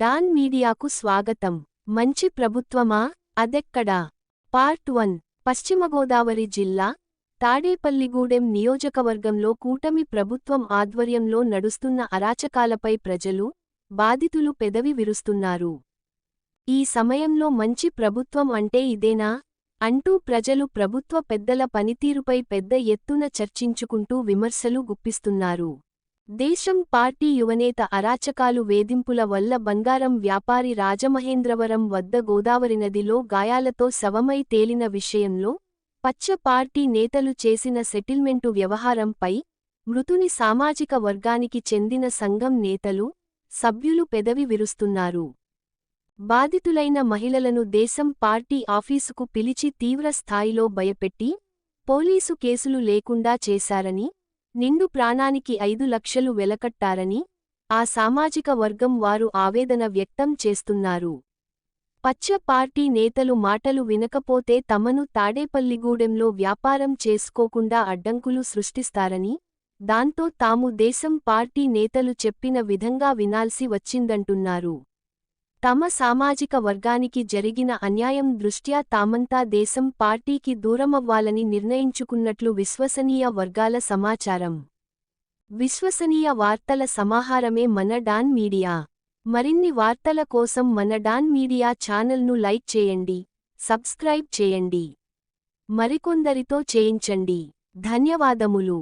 Don మీడియాకు స్వాగతం. మంచి ప్రభుత్వమా? అదెక్కడా? Part one. పశ్చిమ గోదావరి జిల్లా తాడేపల్లిగూడెం నియోజకవర్గంలో కూటమి ప్రభుత్వం ఆధ్వర్యంలో నడుస్తున్న అరాచకాలపై ప్రజలు బాధితులు పెదవి విరుస్తున్నారు. ఈ సమయంలో మంచి ప్రభుత్వం అంటే ఇదేనా? అంటూ ప్రజలు ప్రభుత్వ పెద్దల పనితీరుపై పెద్ద ఎత్తున చర్చించుకుంటూ విమర్శలు గుప్పిస్తున్నారు. దేశం పార్టీ యువనేత అరాచకాలు వేధింపుల వల్ల బంగారం వ్యాపారి రాజమహేంద్రవరం వద్ద గోదావరి నదిలో గాయాలతో శవమై తేలిన విషయంలో పచ్చ పార్టీ నేతలు చేసిన సెటిల్మెంటు వ్యవహారంపై మృతుని సామాజిక వర్గానికి చెందిన సంఘం నేతలు సభ్యులు పెదవి విరుస్తున్నారు. బాధితులైన మహిళలను దేశం పార్టీ ఆఫీసుకు పిలిచి తీవ్ర స్థాయిలో భయపెట్టి పోలీసు కేసులు లేకుండా చేశారని నిండు ప్రాణానికి ఐదు లక్షలు వెలకట్టారని ఆ సామాజిక వర్గం వారు ఆవేదన వ్యక్తం చేస్తున్నారు. పచ్చ పార్టీ నేతలు మాటలు వినకపోతే తమను తాడేపల్లిగూడెంలో వ్యాపారం చేసుకోకుండా అడ్డంకులు సృష్టిస్తారని దాంతో తాము దేశం పార్టీ నేతలు చెప్పిన విధంగా వినాల్సి వచ్చిందంటున్నారు. తమ సామాజిక వర్గానికి జరిగిన అన్యాయం దృష్ట్యా తామంతా దేశం పార్టీకి దూరమవ్వాలని నిర్ణయించుకున్నట్లు విశ్వసనీయ వర్గాల సమాచారం. విశ్వసనీయ వార్తల సమాహారమే మన డాన్ మీడియా. మరిన్ని వార్తల కోసం మన డాన్ మీడియా ఛానల్ను లైక్ చేయండి సబ్స్క్రైబ్ చేయండి. మరికొందరితో చేయించండి. ధన్యవాదములు.